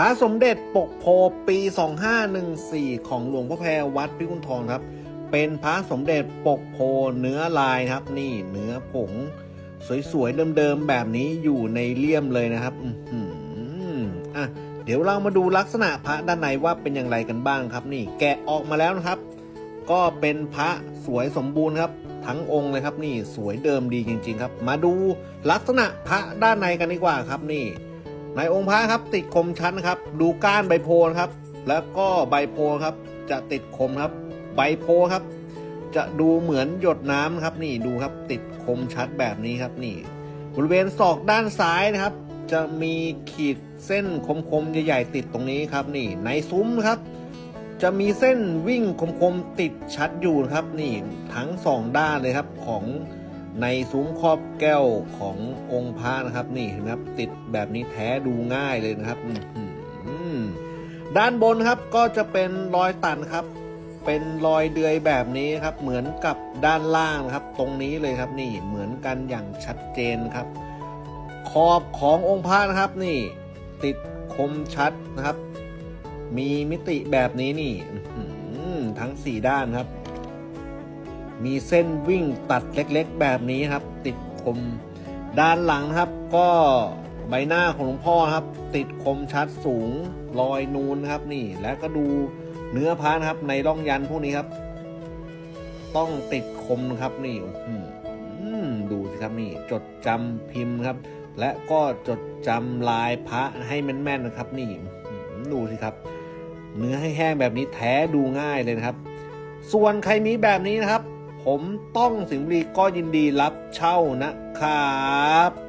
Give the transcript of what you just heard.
พระสมเด็จปกโพปี 2514 ของหลวงพ่อแพรวัดพิกุลทองครับ เป็นพระสมเด็จปกโพเนื้อลายครับ นี่เนื้อผง สวยๆเดิมๆแบบนี้อยู่ในเลี่ยมเลยนะครับอือหืออะเดี๋ยวเรามาดูลักษณะพระด้านในว่าเป็นอย่างไรกันบ้างครับ นี่แกะออกมาแล้วนะครับ ก็เป็นพระสวยสมบูรณ์ครับทั้งองค์เลยครับนี่สวยเดิมดีจริง ๆ ครับ มาดูลักษณะพระด้านในกันดีกว่าครับนี่ ในองค์พระครับติดคมชั้นครับ ดูก้านใบโพนครับ แล้วก็ใบโพครับ จะติดคมครับ ใบโพครับ จะดูเหมือนหยดน้ำครับ นี่ดูครับติดคมชัดแบบนี้ครับนี่ บริเวณศอกด้านซ้ายนะครับ จะมีขีดเส้นคมๆใหญ่ๆติดตรงนี้ครับ นี่ในซุ้มครับ จะมีเส้นวิ่งคมๆติดชัดอยู่ครับ นี่ทั้งสองด้านเลยครับของ ในซุ้มครอบแก้วขององค์พระนะครับ นี่เห็นไหมครับติดแบบนี้แท้ดูง่ายเลยนะครับด้านบนครับก็จะเป็นรอยตัดครับ เป็นรอยเดือยแบบนี้ครับ เหมือนกับด้านล่างครับ ตรงนี้เลยครับนี่เหมือนกันอย่างชัดเจนครับ ขอบขององค์พระนะครับนี่ ติดคมชัดนะครับ มีมิติแบบนี้นี่ทั้งสี่ด้านครับ มีเส้นวิ่งตัดเล็กๆ แบบนี้ครับ ติดคมด้านหลังครับ ก็ใบหน้าของหลวงพ่อครับ ติดคมชัดสูงรอยนูนครับนี่ และก็ดูเนื้อพระนครับในร่องยันพวกนี้ครับ ต้องติดคมครับนี่ดูสิครับนี่จดจำพิมพ์ครับ และก็จดจำลายพระให้แม่นๆนะครับ นี่ดูสิครับ เนื้อให้แห้งแบบนี้แท้ดูง่ายเลยนะครับ ส่วนใครมีแบบนี้นะครับ ผมต้องสิงห์บุรีก็ยินดีรับเช่านะครับ